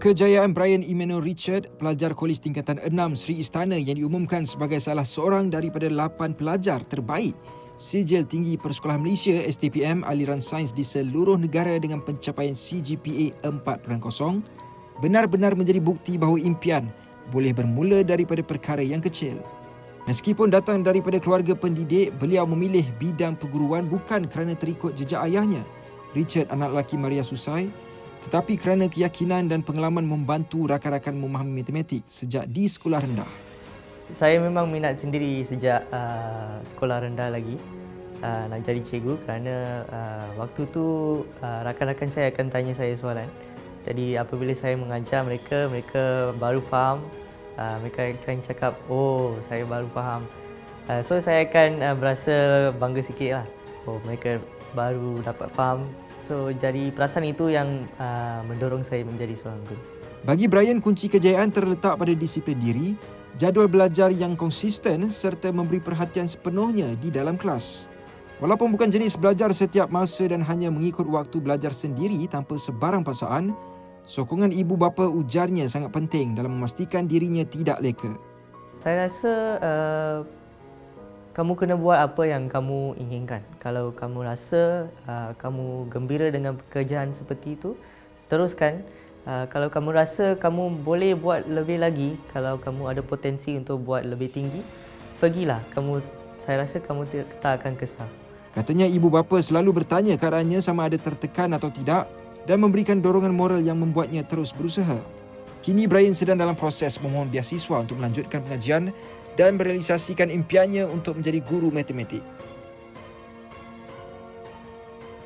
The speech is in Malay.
Kejayaan Brian Emmanuel Richard, pelajar kolej tingkatan 6 Sri Istana yang diumumkan sebagai salah seorang daripada 8 pelajar terbaik. Sijil Tinggi Persekolahan Malaysia STPM aliran sains di seluruh negara dengan pencapaian CGPA 4.0 benar-benar menjadi bukti bahawa impian boleh bermula daripada perkara yang kecil. Meskipun datang daripada keluarga pendidik, beliau memilih bidang perguruan bukan kerana terikut jejak ayahnya, Richard anak lelaki Maria Susai, tetapi kerana keyakinan dan pengalaman membantu rakan-rakan memahami matematik sejak di sekolah rendah. Saya memang minat sendiri sejak uh, sekolah rendah lagi uh, nak jadi cikgu kerana uh, waktu tu uh, rakan-rakan saya akan tanya saya soalan. Jadi apabila saya mengajar mereka, mereka baru faham. Uh, mereka akan cakap, oh saya baru faham. Uh, so saya akan uh, berasa bangga sikit lah. Oh mereka baru dapat faham. So jadi perasaan itu yang uh, mendorong saya menjadi seorang guru. Bagi Brian, kunci kejayaan terletak pada disiplin diri, jadual belajar yang konsisten serta memberi perhatian sepenuhnya di dalam kelas. Walaupun bukan jenis belajar setiap masa dan hanya mengikut waktu belajar sendiri tanpa sebarang paksaan, sokongan ibu bapa ujarnya sangat penting dalam memastikan dirinya tidak leka. Saya rasa uh, kamu kena buat apa yang kamu inginkan. Kalau kamu rasa uh, kamu gembira dengan pekerjaan seperti itu, teruskan. Uh, kalau kamu rasa kamu boleh buat lebih lagi, kalau kamu ada potensi untuk buat lebih tinggi, pergilah. Kamu saya rasa kamu tak akan kesal. Katanya ibu bapa selalu bertanya keadaannya sama ada tertekan atau tidak dan memberikan dorongan moral yang membuatnya terus berusaha. Kini Brian sedang dalam proses memohon beasiswa untuk melanjutkan pengajian dan merealisasikan impiannya untuk menjadi guru matematik.